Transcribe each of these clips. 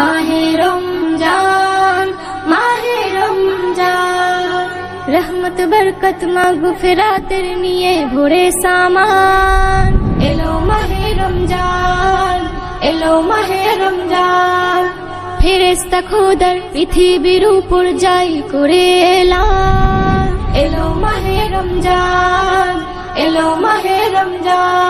মাহে রমজান মাহে রমজান। রহমত, বরকত মাগফিরাতের নিয়ে ভোরে সামান। এলো মাহে রমজান, এলো মাহে রমজান। ফেরেস্তা খোদার পৃথিবীর উপর যাই করে এলাম। এলো মাহে রমজান, এলো মাহে রমজান।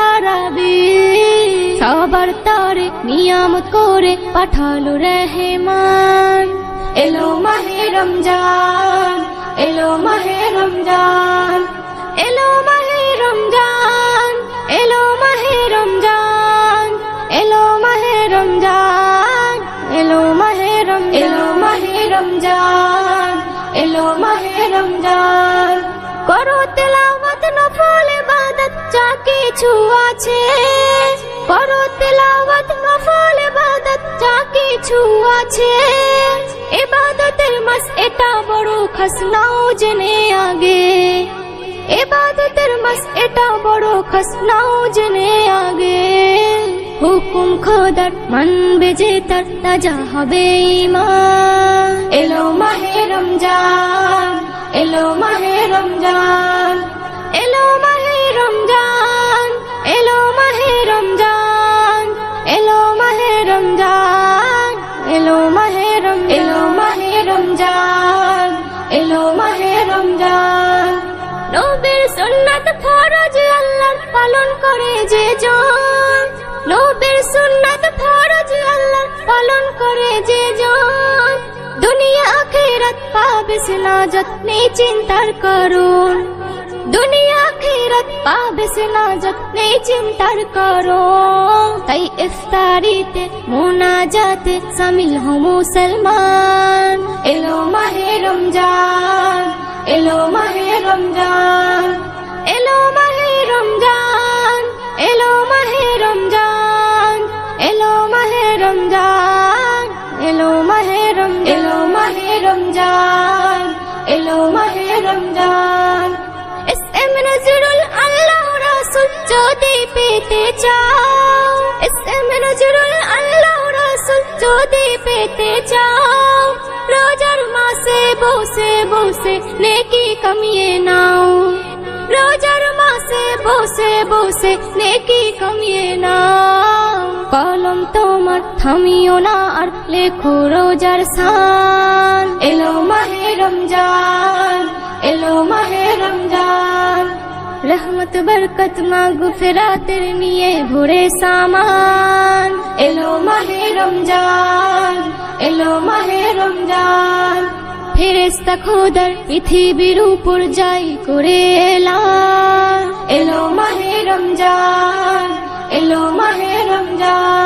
খারাবি সবার তারে নিয়ামত করে পাঠালো রহমান। এলো মাহে রমজান, এলো মাহে রমজান, এলো মাহে রমজান, এলো মাহে রমজান, এলো মাহে রমজান, এলো মাহে রম এলো মাহে রমজান, এলো মাহে রমজান। করো ইবাদত যা কিছু আছে। করো তেলাওয়াত, নফল, ইবাদত যা কিছু আছে। ইবাদতের মাস এটা বড় খাস, নাও জেনে আগে। ইবাদতের মাস এটা বড় খাস, নাও জেনে আগে। হুকুম খোদার মানবে যে তার তাজা হবে ইমান এলো মাহে রমজান, এলো মাহে রমজান। যে জন নবীর সুন্নাত ফরজ আল্লাহ পালন করে যে জন। দুনিয়া আখিরাত পাবে সিনাজত নেই চিন্তার করুন দুনিয়া আখিরাত পাবে সিনাজত নেই চিন্তার করো তাই ইফতারিতে মোনাজাতে শামিল হো মুসলমান। এলো মাহে রমজান, এলো মাহে রমজান, এলো মাহে এলো মাহে রম এলো মাহে রমজান এলো মাহে রমজান। এস এম নজরুল আল্লাহ রাসূল যদি পেতে চাও। এস এম নজরুল আল্লাহ রাসূল যদি পেতে চাও। রোজার মাসে বসে বসে নেকি কামিয়ে নাও। রোজার মাসে বসে বসে নেকি কমিয়ে নাও। কলম তোমার থামিও না আর লেখো রোজার সান। এলো মাহে রমজান, এলো মাহে রমজান। রহমত, বরকত মাগফিরাতের নিয়ে ভোরে সামান। এলো মাহে রমজান, এলো মাহে রমজান। ফেরেস্তা খোদার পৃথিবীর উপর যাই করে এলাম এলো মাহে রমজান, এলো মাহে রমজান